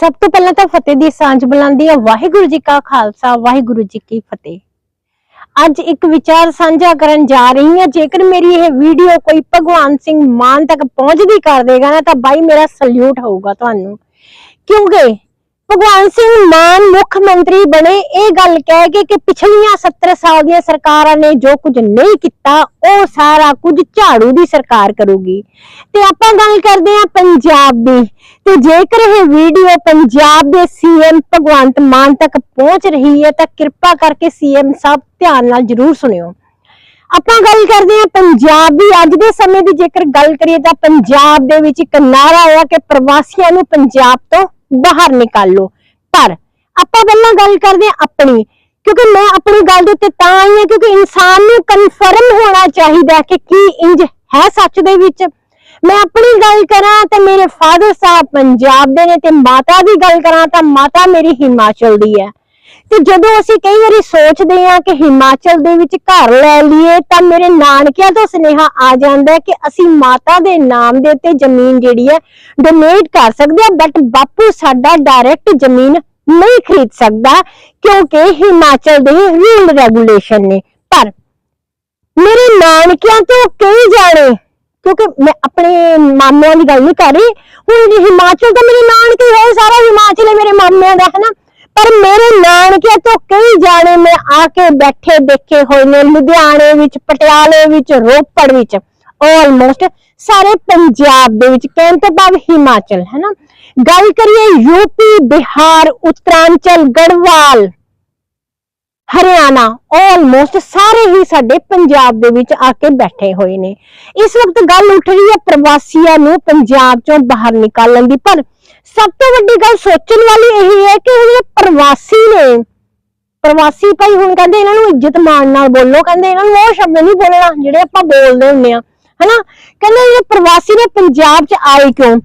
ਸਭ ਤੋਂ ਪਹਿਲਾਂ ਤਾਂ ਫਤਿਹ ਦੀ ਸਾਂਝ ਬੁਲੰਦੀ ਹੈ ਵਾਹਿਗੁਰੂ ਜੀ ਕਾ ਖਾਲਸਾ, ਵਾਹਿਗੁਰੂ ਜੀ ਕੀ ਫਤਿਹ। ਅੱਜ ਇੱਕ ਵਿਚਾਰ ਸਾਂਝਾ ਕਰਨ ਜਾ ਰਹੀ ਹਾਂ ਜੇਕਰ ਮੇਰੀ ਇਹ ਵੀਡੀਓ ਕੋਈ ਭਗਵਾਨ ਸਿੰਘ ਮਾਨ ਤੱਕ ਪਹੁੰਚਦੀ ਕਰ ਦੇਗਾ ਨਾ, ਤਾਂ ਬਾਈ ਮੇਰਾ ਸਲੂਟ ਹੋਊਗਾ ਤੁਹਾਨੂੰ। ਕਿਉਂਕਿ ਭਗਵੰਤ ਸਿੰਘ ਮਾਨ ਮੁੱਖ ਮੰਤਰੀ ਬਣੇ ਇਹ ਗੱਲ ਕਹਿ ਕੇ ਕਿ ਪਿਛਲੀਆਂ 70 ਸਾਲ ਦੀਆਂ ਸਰਕਾਰਾਂ ਨੇ ਜੋ ਕੁਝ ਨਹੀਂ ਕੀਤਾ, ਉਹ ਸਾਰਾ ਕੁਝ ਝਾੜੂ ਦੀ ਸਰਕਾਰ ਕਰੂਗੀ। ਤੇ ਆਪਾਂ ਗੱਲ ਕਰਦੇ ਹਾਂ ਪੰਜਾਬ ਦੀ। ਤੇ ਜੇਕਰ ਇਹ ਵੀਡੀਓ ਪੰਜਾਬ ਦੇ ਸੀਐਮ ਭਗਵੰਤ ਮਾਨ ਤੱਕ ਪਹੁੰਚ ਰਹੀ ਹੈ, ਤਾਂ ਕਿਰਪਾ ਕਰਕੇ ਸੀਐਮ ਸਾਹਿਬ ਧਿਆਨ ਨਾਲ ਜਰੂਰ ਸੁਣਿਓ। ਆਪਾਂ ਗੱਲ ਕਰਦੇ ਹਾਂ ਪੰਜਾਬ ਦੀ। ਅੱਜ ਦੇ ਸਮੇਂ ਦੀ ਜੇਕਰ ਗੱਲ ਕਰੀਏ ਤਾਂ ਪੰਜਾਬ ਦੇ ਵਿੱਚ ਇੱਕ ਨਾਰਾ ਆਇਆ ਕਿ ਪ੍ਰਵਾਸੀਆਂ ਨੂੰ ਪੰਜਾਬ ਤੋਂ ਬਾਹਰ ਨਿਕਾਲੋ ਪਰ ਆਪਾਂ ਪਹਿਲਾਂ ਗੱਲ ਕਰਦੇ ਹਾਂ ਆਪਣੀ, ਕਿਉਂਕਿ ਮੈਂ ਆਪਣੀ ਗੱਲ ਦੇ ਉੱਤੇ ਤਾਂ ਆਈ ਹਾਂ ਕਿਉਂਕਿ ਇਨਸਾਨ ਨੂੰ ਕਨਫਰਮ ਹੋਣਾ ਚਾਹੀਦਾ ਕਿ ਕੀ ਇੰਜ ਹੈ ਸੱਚ ਦੇ ਵਿੱਚ। ਮੈਂ ਆਪਣੀ ਗੱਲ ਕਰਾਂ ਤਾਂ ਮੇਰੇ ਫਾਦਰ ਸਾਹਿਬ ਪੰਜਾਬ ਦੇ ਨੇ ਤੇ ਮਾਤਾ ਦੀ ਗੱਲ ਕਰਾਂ ਤਾਂ ਮਾਤਾ ਮੇਰੀ ਹਿਮਾਚਲ ਦੀ ਹੈ। ਤੇ ਜਦੋਂ ਅਸੀਂ ਕਈ ਵਾਰੀ ਸੋਚਦੇ ਹਾਂ ਕਿ ਹਿਮਾਚਲ ਦੇ ਵਿੱਚ ਘਰ ਲੈ ਲਈਏ, ਤਾਂ ਮੇਰੇ ਨਾਨਕਿਆਂ ਤੋਂ ਸੁਨੇਹਾ ਆ ਜਾਂਦਾ ਕਿ ਅਸੀਂ ਮਾਤਾ ਦੇ ਨਾਮ ਦੇ ਉੱਤੇ ਜ਼ਮੀਨ ਜਿਹੜੀ ਹੈ ਡੋਨੇਟ ਕਰ ਸਕਦੇ ਹਾਂ ਬਟ ਬਾਪੂ ਸਾਡਾ ਡਾਇਰੈਕਟ ਜ਼ਮੀਨ ਨਹੀਂ ਖਰੀਦ ਸਕਦਾ ਕਿਉਂਕਿ ਹਿਮਾਚਲ ਦੇ ਰੂਲ ਰੈਗੂਲੇਸ਼ਨ ਨੇ। ਪਰ ਮੇਰੇ ਨਾਨਕਿਆਂ ਤੋਂ ਕਈ ਜਾਣੇ, ਕਿਉਂਕਿ ਮੈਂ ਆਪਣੇ ਮਾਮਿਆਂ ਦੀ ਗੱਲ ਨਹੀਂ ਕਰ ਰਹੀ, ਹੁਣ ਹਿਮਾਚਲ ਤਾਂ ਮੇਰੇ ਨਾਨਕੇ ਹੋਏ, ਸਾਰਾ ਹਿਮਾਚਲ ਹੈ ਮੇਰੇ ਮਾਮਿਆਂ ਦਾ ਹੈ ਨਾ ਪਰ ਮੇਰੇ ਨਾਨਕੇ ਤੋਂ ਕਈ ਜਾਣੇ ਮੈਂ ਆ ਕੇ ਬੈਠੇ ਦੇਖੇ ਹੋਏ ਨੇ, ਲੁਧਿਆਣੇ ਵਿੱਚ, ਪਟਿਆਲੇ ਵਿੱਚ, ਰੋਪੜ ਵਿੱਚ ਆਲਮੋਸਟ ਸਾਰੇ ਪੰਜਾਬ ਦੇ ਵਿੱਚ, ਕਹਿਣ ਤੋਂ ਭਾਵ ਹਿਮਾਚਲ, ਹੈ ਨਾ? ਗੱਲ ਕਰੀਏ ਯੂਪੀ ਬਿਹਾਰ, ਉੱਤਰਾਂਚਲ, ਗੜਵਾਲ, ਹਰਿਆਣਾ ਆਲਮੋਸਟ ਸਾਰੇ ਹੀ ਸਾਡੇ ਪੰਜਾਬ ਦੇ ਵਿੱਚ ਆ ਕੇ ਬੈਠੇ ਹੋਏ ਨੇ। ਇਸ ਵਕਤ ਗੱਲ ਉੱਠ ਰਹੀ ਹੈ ਪ੍ਰਵਾਸੀਆਂ ਨੂੰ ਪੰਜਾਬ ਚੋਂ ਬਾਹਰ ਨਿਕਾਲਣ ਦੀ, ਪਰ ਸਭ ਤੋਂ ਵੱਡੀ ਗੱਲ ਸੋਚਣ ਵਾਲੀ ਇਹ ਹੈ ਕਿ ਜਿਹੜੇ ਪ੍ਰਵਾਸੀ ਨੇ, ਪ੍ਰਵਾਸੀ ਭਾਈ ਹੁਣ ਕਹਿੰਦੇ ਇਹਨਾਂ ਨੂੰ ਇੱਜ਼ਤ ਮਾਣ ਨਾਲ ਬੋਲੋ, ਕਹਿੰਦੇ ਇਹਨਾਂ ਨੂੰ ਉਹ ਸ਼ਬਦ ਨਹੀਂ ਬੋਲਣਾ ਜਿਹੜੇ ਆਪਾਂ ਬੋਲਦੇ ਹੁੰਦੇ ਆ ਹਨਾ? ਕਹਿੰਦੇ ਜਿਹੜੇ ਪ੍ਰਵਾਸੀ ਨੇ ਪੰਜਾਬ 'ਚ ਆਏ ਕਿਉਂ?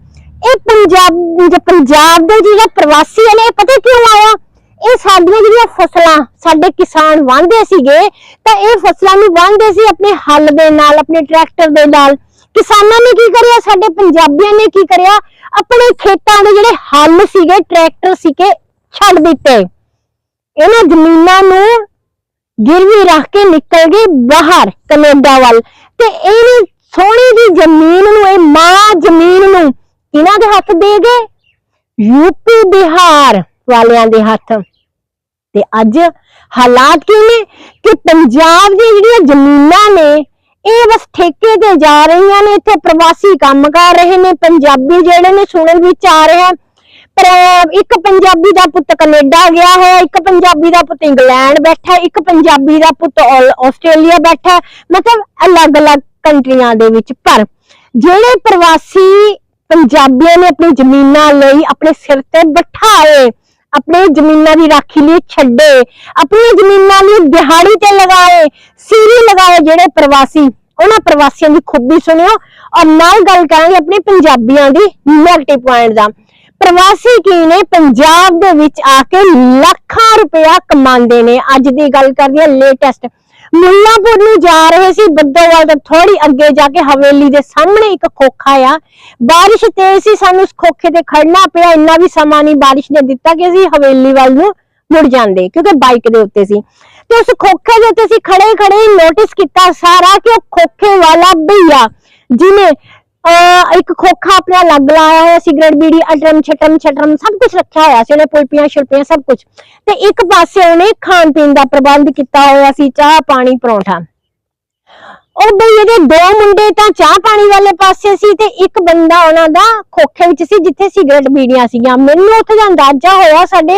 ਇਹ ਪੰਜਾਬ ਪੰਜਾਬ ਦੇ ਜਿਹੜਾ ਪ੍ਰਵਾਸੀ ਨੇ ਪਤਾ ਕਿਉਂ ਆਇਆ? ਇਹ ਸਾਡੀਆਂ ਜਿਹੜੀਆਂ ਫਸਲਾਂ, ਸਾਡੇ ਕਿਸਾਨ ਵਾਹੁੰਦੇ ਸੀਗੇ, ਤਾਂ ਇਹ ਫਸਲਾਂ ਨੂੰ ਵਾਹੁੰਦੇ ਸੀ ਆਪਣੇ ਹੱਲ ਦੇ ਨਾਲ, ਆਪਣੇ ਟਰੈਕਟਰ ਦੇ ਨਾਲ। ਕਿਸਾਨਾਂ ਨੇ ਕੀ ਕਰਿਆ? ਸਾਡੇ ਪੰਜਾਬੀਆਂ ਨੇ ਕੀ ਕਰਿਆ? ਆਪਣੇ ਖੇਤਾਂ ਦੇ ਜਿਹੜੇ ਹੱਲ ਸੀਗੇ, ਟਰੈਕਟਰ ਸੀਗੇ, ਛੱਡ ਦਿੱਤੇ। ਇਹਨਾਂ ਜ਼ਮੀਨਾਂ ਨੂੰ ਗਿਰਵੀ ਰੱਖ ਕੇ ਨਿਕਲ ਗਏ ਬਾਹਰ ਕੈਨੇਡਾ ਵੱਲ। ਤੇ ਇਹ ਸੋਹਣੀ ਦੀ ਜ਼ਮੀਨ ਨੂੰ, ਇਹ ਮਾਂ ਜ਼ਮੀਨ ਨੂੰ ਇਹਨਾਂ ਦੇ ਹੱਥ ਦੇ ਗਏ। ਯੂਪੀ ਬਿਹਾਰ ਵਾਲਿਆਂ ਦੇ ਹੱਥ। ਤੇ ਅੱਜ ਹਾਲਾਤ ਕੀ ਨੇ? ਕਿ ਪੰਜਾਬ ਦੀਆਂ ਜਿਹੜੀਆਂ ਜ਼ਮੀਨਾਂ ਨੇ ਇਹ ਬਸ ਠੇਕੇ ਤੇ ਜਾ ਰਹੀਆਂ ਨੇ, ਇੱਥੇ ਪ੍ਰਵਾਸੀ ਕੰਮ ਕਰ ਰਹੇ ਨੇ, ਪੰਜਾਬੀ ਜਿਹੜੇ ਨੇ ਸੁਣਨ ਵਿੱਚ ਆ ਰਿਹਾ ਪਰ ਇੱਕ ਪੰਜਾਬੀ ਦਾ ਪੁੱਤ ਕੈਨੇਡਾ ਗਿਆ ਹੈ ਇੱਕ ਪੰਜਾਬੀ ਦਾ ਪੁੱਤ ਇੰਗਲੈਂਡ ਬੈਠਾ, ਇੱਕ ਪੰਜਾਬੀ ਦਾ ਪੁੱਤ ਆਲ- ਆਸਟ੍ਰੇਲੀਆ ਬੈਠਾ, ਮਤਲਬ ਅਲੱਗ-ਅਲੱਗ ਕੰਟਰੀਆਂ ਦੇ ਵਿੱਚ। ਪਰ ਜਿਹੜੇ ਪ੍ਰਵਾਸੀ ਪੰਜਾਬੀਆਂ ਨੇ ਆਪਣੀ ਜ਼ਮੀਨਾਂ ਲਈ ਆਪਣੇ ਸਿਰ ਤੇ ਬਿਠਾਏ ਆਪਣੇ ਜ਼ਮੀਨਾਂ ਦੀ ਰਾਖੀ ਲਈ ਛੱਡੇ, ਆਪਣੀਆਂ ਜ਼ਮੀਨਾਂ ਲਈ ਦਿਹਾੜੀ ਤੇ ਲਗਾਏ, ਸੀਰੀ ਲਗਾਏ ਜਿਹੜੇ ਪ੍ਰਵਾਸੀ, ਉਹਨਾਂ ਪ੍ਰਵਾਸੀਆਂ ਦੀ ਖੂਬੀ ਸੁਣਿਓ ਔਰ ਨਾਲ ਗੱਲ ਕਰਾਂਗੇ ਆਪਣੇ ਪੰਜਾਬੀਆਂ ਦੀ ਨੈਗੇਟਿਵ ਪੁਆਇੰਟ ਦਾ। ਪ੍ਰਵਾਸੀ ਕੀ ਨੇ? ਪੰਜਾਬ ਦੇ ਵਿੱਚ ਆ ਕੇ ਲੱਖਾਂ ਰੁਪਇਆ ਕਮਾਉਂਦੇ ਨੇ। ਅੱਜ ਦੀ ਗੱਲ ਕਰਦੀ ਹਾਂ ਲੇਟੈਸਟ ਮੁੱਲਾਪੁਰ ਨੂੰ ਜਾ ਰਹੇ ਸੀ ਬੱਦੋਵਾਲ ਤੋਂ ਥੋੜੀ ਅੱਗੇ ਜਾ ਕੇ ਹਵੇਲੀ ਦੇ ਸਾਹਮਣੇ ਇੱਕ ਖੋਖਾ ਆ। ਬਾਰਿਸ਼ ਤੇਜ਼ ਸੀ, ਸਾਨੂੰ ਉਸ ਖੋਖੇ ਤੇ ਖੜਨਾ ਪਿਆ। ਇੰਨਾ ਵੀ ਸਮਾਂ ਨਹੀਂ ਬਾਰਿਸ਼ ਨੇ ਦਿੱਤਾ ਕਿ ਅਸੀਂ ਹਵੇਲੀ ਵੱਲ ਨੂੰ ਮੁੜ ਜਾਂਦੇ, ਕਿਉਂਕਿ ਬਾਈਕ ਦੇ ਉੱਤੇ ਸੀ। ਤੇ ਉਸ ਖੋਖੇ ਦੇ ਉੱਤੇ ਅਸੀਂ ਖੜੇ ਖੜੇ ਨੋਟਿਸ ਕੀਤਾ ਸਾਰਾ ਕਿ ਉਹ ਖੋਖੇ ਵਾਲਾ ਭਈਆ ਜਿਹਨੇ ਇੱਕ ਖੋਖਾ ਆਪਣਾ ਲੱਗ ਲਾਇਆ ਹੋਇਆ ਸਿਗਰਟ ਬੀੜੀ, ਅਟਰਮ ਛਟਮ ਛਟਰਮ, ਸਭ ਕੁਝ ਰੱਖਿਆ ਹੋਇਆ ਸੀ ਉਹਨੇ, ਪੁਲਪੀਆਂ ਛੁਲਪੀਆਂ ਸਭ ਕੁਝ ਤੇ ਇੱਕ ਪਾਸੇ ਉਹਨੇ ਖਾਣ ਪੀਣ ਦਾ ਪ੍ਰਬੰਧ ਕੀਤਾ ਹੋਇਆ ਸੀ, ਚਾਹ, ਪਾਣੀ, ਪਰੌਂਠਾ। ਉਹ ਬਈ ਇਹਦੇ ਦੋ ਮੁੰਡੇ ਤਾਂ ਚਾਹ ਪਾਣੀ ਵਾਲੇ ਪਾਸੇ ਸੀ ਤੇ ਇੱਕ ਬੰਦਾ ਉਹਨਾਂ ਦਾ ਖੋਖੇ ਵਿੱਚ ਸੀ ਜਿੱਥੇ ਸਿਗਰਟ ਬੀੜੀਆਂ ਸੀਗੀਆਂ। ਮੈਨੂੰ ਉੱਥੇ ਦਾ ਅੰਦਾਜ਼ਾ ਹੋਇਆ ਸਾਡੇ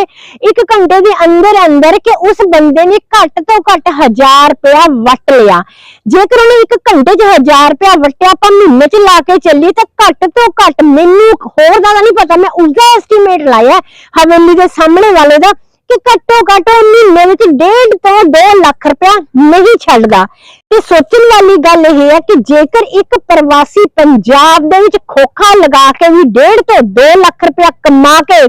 ਇੱਕ ਘੰਟੇ ਦੇ ਅੰਦਰ ਅੰਦਰ ਕਿ ਉਸ ਬੰਦੇ ਨੇ ਘੱਟ ਤੋਂ ਘੱਟ 1000 ਰੁਪਇਆ ਵਟ ਲਿਆ। ਜੇਕਰ ਉਹਨੇ ਇੱਕ ਘੰਟੇ 'ਚ 1000 ਰੁਪਇਆ ਵਟਿਆ, ਆਪਾਂ ਮਹੀਨੇ 'ਚ ਲਾ ਕੇ ਚੱਲੀ ਤਾਂ ਘੱਟ ਤੋਂ ਘੱਟ ਮੈਨੂੰ ਹੋਰ ਦਾ ਨਹੀਂ ਪਤਾ। ਮੈਂ ਉਸਦਾ ਐਸਟੀਮੇਟ ਲਾਇਆ ਹਵੇਲੀ ਦੇ ਸਾਹਮਣੇ ਵਾਲੇ ਦਾ ਕਿ ਘੱਟੋ ਘੱਟ ਉਹ ਮਹੀਨੇ ਵਿੱਚ 1.5 ਤੋਂ 2 ਲੱਖ ਰੁਪਇਆ ਨਹੀਂ ਛੱਡਦਾ। ਤੇ ਸੋਚਣ ਵਾਲੀ ਗੱਲ ਇਹ ਹੈ ਕਿ ਜੇਕਰ ਇੱਕ ਪ੍ਰਵਾਸੀ ਪੰਜਾਬ ਦੇ ਵਿੱਚ ਖੋਖਾ ਲਗਾ ਕੇ ਵੀ 1.5 ਤੋਂ 2 ਲੱਖ ਰੁਪਇਆ ਕਮਾ ਕੇ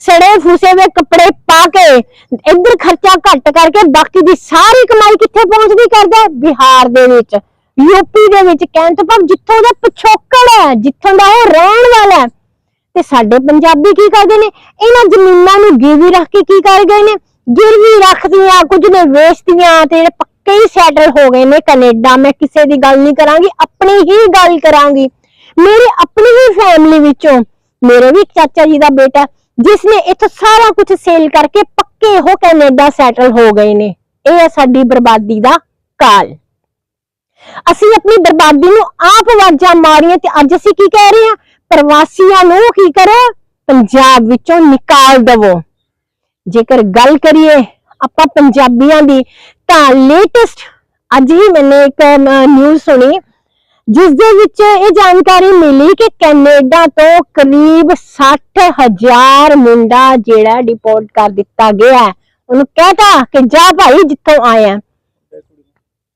ਸੜੇ ਫੂਸੇ ਦੇ ਕੱਪੜੇ ਪਾ ਕੇ ਇੱਧਰ ਖਰਚਾ ਘੱਟ ਕਰਕੇ ਬਾਕੀ ਦੀ ਸਾਰੀ ਕਮਾਈ ਕਿੱਥੇ ਪਹੁੰਚਦੀ ਕਰਦਾ? ਬਿਹਾਰ ਦੇ ਵਿੱਚ। ਯੂਪੀ ਦੇ ਵਿੱਚ ਕਹਿਣ ਤੋਂ ਭਾਵ ਜਿੱਥੋਂ ਦਾ ਪਿਛੋਕੜ ਹੈ, ਜਿੱਥੋਂ ਦਾ ਉਹ ਰਹਿਣ ਵਾਲਾ ਹੈ। ਤੇ ਸਾਡੇ ਪੰਜਾਬੀ ਕੀ ਕਰਦੇ ਨੇ? ਇਹਨਾਂ ਜ਼ਮੀਨਾਂ ਨੂੰ ਗਿਰਵੀ ਰੱਖ ਕੇ ਕੀ ਕਰ ਗਏ ਨੇ? ਗਿਰਵੀ ਰੱਖਦੀਆਂ, ਕੁਝ ਨੇ ਵੇਚਦੀਆਂ ਤੇ ਜਿਹੜੇ ਪੱਕੇ ਹੀ ਸੈਟਲ ਹੋ ਗਏ ਨੇ ਕੈਨੇਡਾ। ਮੈਂ ਕਿਸੇ ਦੀ ਗੱਲ ਨਹੀਂ ਕਰਾਂਗੀ, ਆਪਣੀ ਹੀ ਗੱਲ ਕਰਾਂਗੀ। ਮੇਰੇ ਆਪਣੀ ਹੀ ਫੈਮਿਲੀ ਵਿੱਚੋਂ, ਮੇਰੇ ਵੀ ਇੱਕ ਚਾਚਾ ਜੀ ਦਾ ਬੇਟਾ ਜਿਸ ਨੇ ਇੱਥੋਂ ਸਾਰਾ ਕੁਝ ਸੇਲ ਕਰਕੇ ਪੱਕੇ ਹੋ ਕੈਨੇਡਾ ਸੈਟਲ ਹੋ ਗਏ ਨੇ। ਇਹ ਹੈ ਸਾਡੀ ਬਰਬਾਦੀ ਦਾ ਕਾਲ। ਅਸੀਂ ਆਪਣੀ ਬਰਬਾਦੀ ਨੂੰ ਆਪ ਆਵਾਜ਼ਾਂ ਮਾਰੀਆਂ ਤੇ ਅੱਜ ਅਸੀਂ ਕੀ ਕਹਿ ਰਹੇ ਹਾਂ? ਪ੍ਰਵਾਸੀਆਂ ਨੂੰ ਕੀ ਕਰੋ? ਪੰਜਾਬ ਵਿੱਚੋਂ ਨਿਕਾਲ ਦਵੋ। ਜੇਕਰ ਗੱਲ ਕਰੀਏ ਆਪਾਂ ਪੰਜਾਬੀਆਂ ਦੀ, ਤਾਂ ਲੇਟੈਸਟ ਅੱਜ ਹੀ ਮੈंने ਇੱਕ ਨਿਊਜ਼ ਸੁਣੀ, ਜਿਸ ਦੇ ਵਿੱਚ ਇਹ ਜਾਣਕਾਰੀ ਮਿਲੀ ਕਿ ਕੈਨੇਡਾ ਤੋਂ ਕਰੀਬ 60000 ਮੁੰਡਾ ਜਿਹੜਾ ਡਿਪੋਰਟ ਕਰ ਦਿੱਤਾ ਗਿਆ ਹੈ। ਉਹਨੂੰ ਕਹਤਾ ਕਿ ਜਾ ਭਾਈ, ਜਿੱਥੋਂ ਆਇਆ।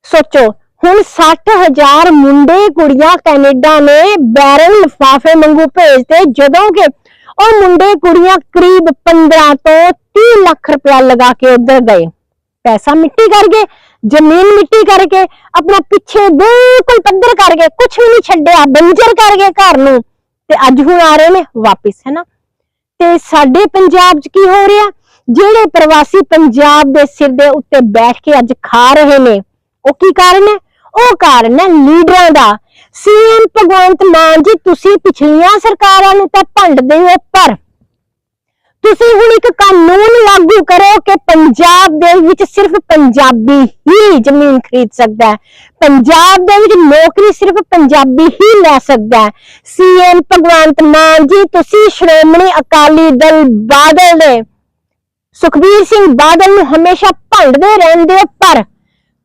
ਸੋਚੋ ਹੁਣ 60000 ਮੁੰਡੇ ਕੁੜੀਆਂ ਕੈਨੇਡਾ ਨੇ ਬੈਰਲ ਲਿਫਾਫੇ ਮੰਗੂ ਭੇਜਦੇ ਜਦੋਂ ਕਿ ਉਹ ਮੁੰਡੇ ਕੁੜੀਆਂ ਕਰੀਬ 15 ਤੋਂ 30 ਲੱਖ ਰੁਪਇਆ ਲਗਾ ਕੇ ਉਧਰ ਗਏ। ਪੈਸਾ ਮਿੱਟੀ ਕਰਕੇ ਜ਼ਮੀਨ ਮਿੱਟੀ ਕਰਕੇ ਆਪਣਾ ਪਿੱਛੇ ਬਿਲਕੁਲ ਪੱਧਰ ਕਰਕੇ ਗਏ ਕੁਝ ਵੀ ਨਹੀਂ ਛੱਡਿਆ, ਬੰਜਰ ਕਰ ਗਏ ਘਰ ਨੂੰ। ਤੇ ਅੱਜ ਹੁਣ ਆ ਰਹੇ ਨੇ ਵਾਪਿਸ ਹੈ ਨਾ ਤੇ ਸਾਡੇ ਪੰਜਾਬ 'ਚ ਕੀ ਹੋ ਰਿਹਾ? ਜਿਹੜੇ ਪ੍ਰਵਾਸੀ ਪੰਜਾਬ ਦੇ ਸਿਰ ਦੇ ਉੱਤੇ ਬੈਠ ਕੇ ਅੱਜ ਖਾ ਰਹੇ ਨੇ, ਉਹ ਕੀ ਕਾਰਨ ਹੈ? ਉਹ ਕਾਰਨ ਹੈ ਲੀਡਰਾਂ ਦਾ। ਸੀਐਮ ਭਗਵੰਤ ਮਾਨ ਜੀ, ਤੁਸੀਂ ਪਿਛਲੀਆਂ ਸਰਕਾਰਾਂ ਨੂੰ ਤਾਂ ਭੰਡਦੇ ਹੋ, ਪਰ ਤੁਸੀਂ ਹੁਣ ਇੱਕ ਕਾਨੂੰਨ ਲਾਗੂ ਕਰੋ ਕਿ ਪੰਜਾਬ ਦੇ ਵਿੱਚ ਸਿਰਫ ਪੰਜਾਬੀ ਹੀ ਜ਼ਮੀਨ ਖਰੀਦ ਸਕਦਾ ਹੈ। ਪੰਜਾਬ ਦੇ ਵਿੱਚ ਨੌਕਰੀ ਸਿਰਫ ਪੰਜਾਬੀ ਹੀ ਲੈ ਸਕਦਾ ਹੈ। ਸੀਐਮ ਭਗਵੰਤ ਮਾਨ ਜੀ, ਤੁਸੀਂ ਸ਼੍ਰੋਮਣੀ ਅਕਾਲੀ ਦਲ ਬਾਦਲ ਦੇ, ਸੁਖਬੀਰ ਸਿੰਘ ਬਾਦਲ ਨੂੰ ਹਮੇਸ਼ਾ ਭੰਡਦੇ ਰਹਿੰਦੇ ਹੋ, ਪਰ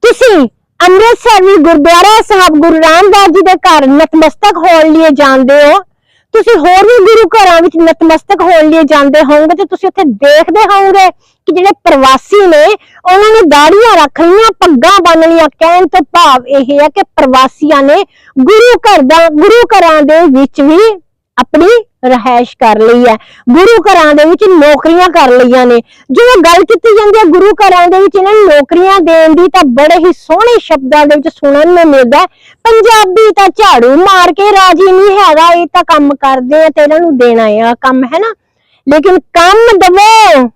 ਤੁਸੀਂ ਅੰਮ੍ਰਿਤਸਰ ਵੀ ਗੁਰਦੁਆਰਾ ਸਾਹਿਬ ਗੁਰੂ ਰਾਮਦਾਸ ਜੀ ਦੇ ਘਰ ਨਤਮਸਤਕ ਹੋਣ ਲਈ ਜਾਂਦੇ ਹੋ। ਤੁਸੀਂ ਹੋਰ ਵੀ ਗੁਰੂ ਘਰਾਂ ਵਿੱਚ ਨਤਮਸਤਕ ਹੋਣ ਲਈ ਜਾਂਦੇ ਹੋਵੋਗੇ ਤੇ ਤੁਸੀਂ ਉੱਥੇ ਦੇਖਦੇ ਹੋਵੋਗੇ ਕਿ ਜਿਹੜੇ ਪ੍ਰਵਾਸੀ ਨੇ, ਉਹਨਾਂ ਨੇ ਦਾੜੀਆਂ ਰੱਖ ਲਈਆਂ, ਪੱਗਾਂ ਬੰਨ ਲਈਆਂ। ਕਹਿਣ ਤੋਂ ਭਾਵ ਇਹ ਹੈ ਕਿ ਪ੍ਰਵਾਸੀਆਂ ਨੇ ਗੁਰੂ ਘਰ ਦਾ ਗੁਰੂ ਘਰਾਂ ਦੇ ਵਿੱਚ ਵੀ ਆਪਣੀ ਰਹਿائش ਕਰ ਲਈ ਹੈ। ਗੁਰੂ ਘਰਾਂ ਦੇ ਵਿੱਚ ਨੌਕਰੀਆਂ ਕਰ ਲਈਆਂ ਨੇ। ਜਦੋਂ ਗੱਲ ਕੀਤੀ ਜਾਂਦੀ ਹੈ ਗੁਰੂ ਘਰਾਂ ਦੇ ਵਿੱਚ ਇਹਨਾਂ ਨੂੰ ਨੌਕਰੀਆਂ ਦੇਣ ਦੀ ਤਾਂ ਬੜੇ ਹੀ ਸੋਹਣੇ ਸ਼ਬਦਾਂ ਦੇ ਵਿੱਚ ਸੁਣਨ ਨੂੰ ਮਿਲਦਾ ਪੰਜਾਬੀ ਤਾਂ ਝਾੜੂ ਮਾਰ ਕੇ ਰਾਜੀ ਨਹੀਂ ਹੈਗਾ, ਇਹ ਤਾਂ ਕੰਮ ਕਰਦੇ ਆ ਤੇ ਇਹਨਾਂ ਨੂੰ ਦੇਣਾ ਆ ਕੰਮ, ਹੈ ਨਾ? ਲੇਕਿਨ ਕੰਮ ਦਵੋ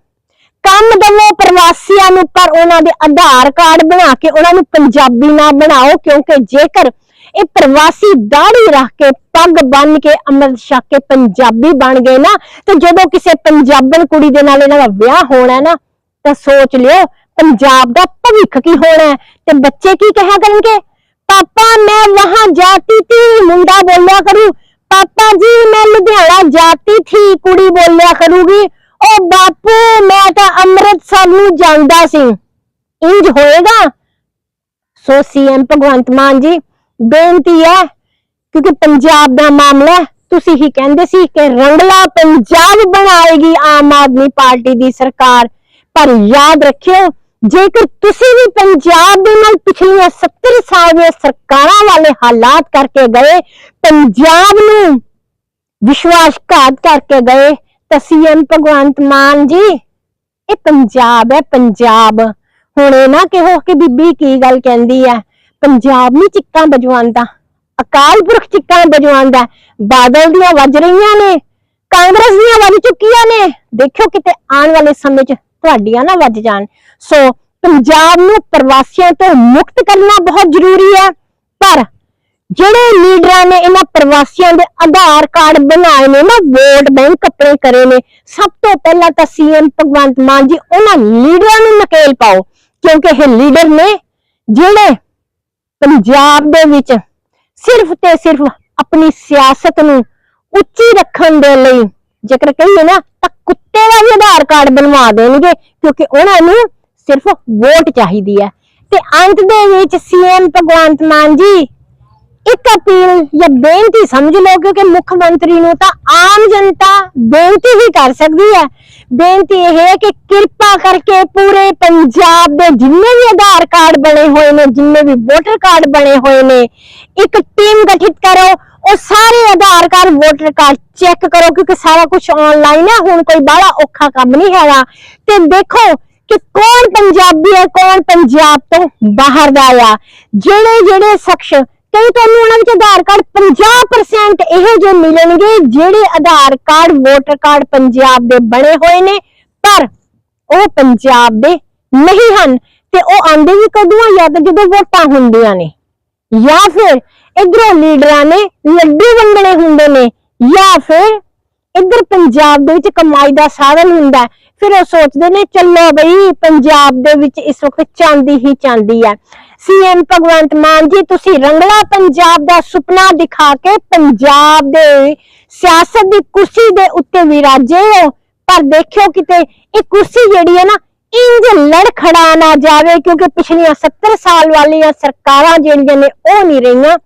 ਕੰਮ ਦਵੋ ਪ੍ਰਵਾਸੀਆਂ ਨੂੰ ਪਰ ਉਹਨਾਂ ਦੇ ਆਧਾਰ ਕਾਰਡ ਬਣਾ ਕੇ ਉਹਨਾਂ ਨੂੰ ਪੰਜਾਬੀ ਨਾ ਬਣਾਓ, ਕਿਉਂਕਿ ਜੇਕਰ ਇਹ ਪ੍ਰਵਾਸੀ ਦਾੜੀ ਰੱਖ ਕੇ ਪੱਗ ਬੰਨ ਕੇ ਅੰਮ੍ਰਿਤ ਛਕ ਕੇ ਪੰਜਾਬੀ ਬਣ ਗਏ ਨਾ, ਤੇ ਜਦੋਂ ਕਿਸੇ ਪੰਜਾਬਣ ਕੁੜੀ ਦੇ ਨਾਲ ਇਹਨਾਂ ਦਾ ਵਿਆਹ ਹੋਣਾ ਨਾ, ਤਾਂ ਸੋਚ ਲਿਓ ਪੰਜਾਬ ਦਾ ਭਵਿੱਖ ਕੀ ਹੋਣਾ ਤੇ ਬੱਚੇ ਕੀ ਕਹਿਆ ਕਰਨਗੇ? ਪਾਪਾ, ਮੈਂ ਵਹਾਂ ਜਾਤੀ ਥੀ, ਮੁੰਡਾ ਬੋਲਿਆ ਕਰੂ। ਪਾਪਾ ਜੀ, ਮੈਂ ਲੁਧਿਆਣਾ ਜਾਤੀ ਥੀ, ਕੁੜੀ ਬੋਲਿਆ ਕਰੂਗੀ। ਉਹ ਬਾਪੂ, ਮੈਂ ਤਾਂ ਅੰਮ੍ਰਿਤਸਰ ਨੂੰ ਜਾਂਦਾ ਸੀ। ਇੰਜ ਹੋਏਗਾ? ਸੋ ਸੀਐਮ ਭਗਵੰਤ ਮਾਨ ਜੀ ਬੇਨਤੀ ਹੈ, ਕਿਉਂਕਿ ਪੰਜਾਬ ਦਾ ਮਾਮਲਾ ਤੁਸੀਂ ਹੀ ਕਹਿੰਦੇ ਸੀ ਕਿ ਰੰਗਲਾ ਪੰਜਾਬ ਬਣਾਏਗੀ ਆਮ ਆਦਮੀ ਪਾਰਟੀ ਦੀ ਸਰਕਾਰ। ਪਰ ਯਾਦ ਰੱਖਿਓ, ਜੇਕਰ ਤੁਸੀਂ ਵੀ ਪੰਜਾਬ ਦੇ ਨਾਲ ਪਿਛਲੀਆਂ 70 ਸਾਲ ਦੀਆਂ ਸਰਕਾਰਾਂ ਵਾਲੇ ਹਾਲਾਤ ਕਰਕੇ ਗਏ, ਪੰਜਾਬ ਨੂੰ ਵਿਸ਼ਵਾਸਘਾਤ ਕਰਕੇ ਗਏ, ਤਾਂ ਸੀਐਮ ਭਗਵੰਤ ਮਾਨ ਜੀ, ਇਹ ਪੰਜਾਬ ਹੈ, ਪੰਜਾਬ। ਹੁਣ ਇਹ ਨਾ ਕਿਹੋ ਕਿ ਬੀਬੀ ਕੀ ਗੱਲ ਕਹਿੰਦੀ ਹੈ ਪੰਜਾਬ ਨਹੀਂ ਚਿੱਕਾਂ ਬਜਵਾਉਂਦਾ ਅਕਾਲ ਪੁਰਖ ਚਿੱਕਾਂ ਬਜਵਾਉਂਦਾ ਬਾਦਲ ਦੀਆਂ ਵੱਜ ਰਹੀਆਂ ਨੇ, ਕਾਂਗਰਸ ਦੀਆਂ ਵੱਜ ਚੁੱਕੀਆਂ ਨੇ, ਦੇਖਿਓ ਕਿਤੇ ਆਉਣ ਵਾਲੇ ਸਮੇਂ 'ਚ ਤੁਹਾਡੀਆਂ ਨਾ ਵੱਜ ਜਾਣ। ਸੋ ਪੰਜਾਬ ਨੂੰ ਪ੍ਰਵਾਸੀਆਂ ਤੋਂ ਮੁਕਤ ਕਰਨਾ ਬਹੁਤ ਜ਼ਰੂਰੀ ਹੈ, ਪਰ ਜਿਹੜੇ ਲੀਡਰਾਂ ਨੇ ਇਹਨਾਂ ਪ੍ਰਵਾਸੀਆਂ ਦੇ ਆਧਾਰ ਕਾਰਡ ਬਣਾਏ ਨੇ ਨਾ, ਵੋਟ ਬੈਂਕ ਆਪਣੇ ਕਰੇ ਨੇ, ਸਭ ਤੋਂ ਪਹਿਲਾਂ ਤਾਂ ਸੀਐਮ ਭਗਵੰਤ ਮਾਨ ਜੀ ਉਹਨਾਂ ਲੀਡਰਾਂ ਨੂੰ ਨਕੇਲ ਪਾਓ, ਕਿਉਂਕਿ ਇਹ ਲੀਡਰ ਨੇ ਜਿਹੜੇ ਪੰਜਾਬ ਦੇ ਵਿੱਚ ਸਿਰਫ ਤੇ ਸਿਰਫ ਆਪਣੀ ਸਿਆਸਤ ਨੂੰ ਉੱਚੀ ਰੱਖਣ ਦੇ ਲਈ ਜੇਕਰ ਕਹੀਏ ਨਾ, ਤਾਂ ਕੁੱਤੇ ਦਾ ਵੀ ਆਧਾਰ ਕਾਰਡ ਬਣਵਾ ਦੇਣਗੇ, ਕਿਉਂਕਿ ਉਹਨਾਂ ਨੂੰ ਸਿਰਫ ਵੋਟ ਚਾਹੀਦੀ ਹੈ। ਤੇ ਅੰਤ ਦੇ ਵਿੱਚ ਸੀਐਮ ਭਗਵੰਤ ਮਾਨ ਜੀ ਇੱਕ ਅਪੀਲ ਜਾਂ ਬੇਨਤੀ ਸਮਝ ਲਓ ਕਿਉਂਕਿ ਮੁੱਖ ਮੰਤਰੀ ਨੂੰ ਤਾਂ ਆਮ ਜਨਤਾ ਬੇਨਤੀ ਹੀ ਕਰ ਸਕਦੀ ਹੈ। ਬੇਨਤੀ ਇਹ ਹੈ ਕਿ ਕਿਰਪਾ ਕਰਕੇ ਪੂਰੇ ਪੰਜਾਬ ਦੇ ਜਿੰਨੇ ਵੀ ਆਧਾਰ ਕਾਰਡ ਬਣੇ ਹੋਏ ਨੇ, ਜਿੰਨੇ ਵੀ ਵੋਟਰ ਕਾਰਡ ਬਣੇ ਹੋਏ ਨੇ, ਇੱਕ ਟੀਮ ਗਠਿਤ ਕਰੋ, ਉਹ ਸਾਰੇ Aadhaar card, voter card check ਕਰੋ ਕਿਉਂਕਿ ਸਾਰਾ ਕੁਝ ਆਨਲਾਈਨ ਹੈ, ਹੁਣ ਕੋਈ ਬਾਹਲਾ ਔਖਾ ਕੰਮ ਨਹੀਂ ਹੈਗਾ। ਤੇ ਦੇਖੋ ਕਿ ਕੌਣ ਪੰਜਾਬੀ ਹੈ, ਕੌਣ ਪੰਜਾਬ ਤੋਂ ਬਾਹਰ ਦਾ ਆ। ਜਿਹੜੇ ਜਿਹੜੇ ਸ਼ਖਸ ਕਈ ਤੁਹਾਨੂੰ ਉਹਨਾਂ ਵਿੱਚ ਆਧਾਰ ਕਾਰਡ 50% ਇਹੋ ਜਿਹੇ ਮਿਲਣਗੇ ਜਿਹੜੇ Aadhaar card voter card Punjab ਦੇ ਬਣੇ ਹੋਏ ਨੇ। ਪਰ ਉਹ ਪੰਜਾਬ ਦੇ ਨਹੀਂ ਹਨ ਤੇ ਉਹ ਆਂਦੇ ਵੀ ਕਦੋਂ ਆ? ਜਾਂ ਤਾਂ ਜਦੋਂ ਵੋਟਾਂ ਹੁੰਦੀਆਂ ਨੇ। ਜਾਂ ਫਿਰ ਇਧਰੋਂ ਲੀਡਰਾਂ ਨੇ ਲੱਡੂ ਵੰਡਣੇ ਹੁੰਦੇ ਨੇ। ਜਾਂ ਫਿਰ ਇੱਧਰ ਪੰਜਾਬ ਦੇ ਵਿੱਚ ਕਮਾਈ ਦਾ ਸਾਧਨ ਹੁੰਦਾ। ਹੈ। ਫਿਰ ਉਹ ਸੋਚਦੇ ਨੇ, ਚੱਲੋ ਬਈ, ਪੰਜਾਬ ਦੇ ਵਿੱਚ ਇਸ ਵਕਤ ਚਾਂਦੀ ਹੀ ਚਾਂਦੀ ਹੈ ਸੀਐਮ ਭਗਵੰਤ ਮਾਨ ਜੀ, ਤੁਸੀਂ ਰੰਗਲਾ ਪੰਜਾਬ ਦਾ ਸੁਪਨਾ ਦਿਖਾ ਕੇ ਪੰਜਾਬ ਦੇ ਸਿਆਸਤ ਦੀ ਕੁਰਸੀ ਦੇ ਉੱਤੇ ਵਿਰਾਜੇ ਹੋ। ਪਰ ਦੇਖਿਓ ਕਿਤੇ, ਇਹ ਕੁਰਸੀ ਜਿਹੜੀ ਹੈ ਨਾ ਇੰਜ ਲੜਖੜਾ ਨਾ ਜਾਵੇ, ਕਿਉਂਕਿ ਪਿਛਲੀਆਂ 70 ਸਾਲ ਵਾਲੀਆਂ ਸਰਕਾਰਾਂ ਜਿਹੜੀਆਂ ਨੇ, ਉਹ ਨਹੀਂ ਰਹੀਆਂ।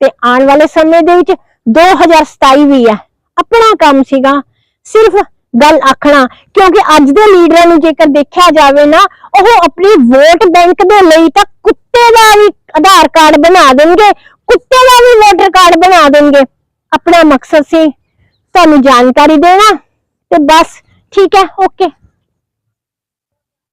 ਤੇ ਆਉਣ ਵਾਲੇ ਸਮੇਂ ਦੇ ਵਿੱਚ 2027 ਵੀ ਹੈ ਆਪਣਾ ਕੰਮ ਸੀਗਾ। ਸਿਰਫ ਗੱਲ ਆਖਣਾ, ਕਿਉਂਕਿ ਅੱਜ ਦੇ ਲੀਡਰਾਂ ਨੂੰ ਜੇਕਰ ਦੇਖਿਆ ਜਾਵੇ ਨਾ, ਉਹ ਆਪਣੀ ਵੋਟ ਬੈਂਕ ਦੇ ਲਈ ਤਾਂ ਕੁੱਤੇ ਦਾ ਵੀ ਆਧਾਰ ਕਾਰਡ ਬਣਾ ਦੇਣਗੇ, ਕੁੱਤੇ ਦਾ ਵੀ ਵੋਟਰ ਕਾਰਡ ਬਣਾ ਦੇਣਗੇ। ਆਪਣਾ ਮਕਸਦ ਸੀ ਤੁਹਾਨੂੰ ਜਾਣਕਾਰੀ ਦੇਣਾ, ਤੇ ਬਸ, ਠੀਕ ਹੈ ਓਕੇ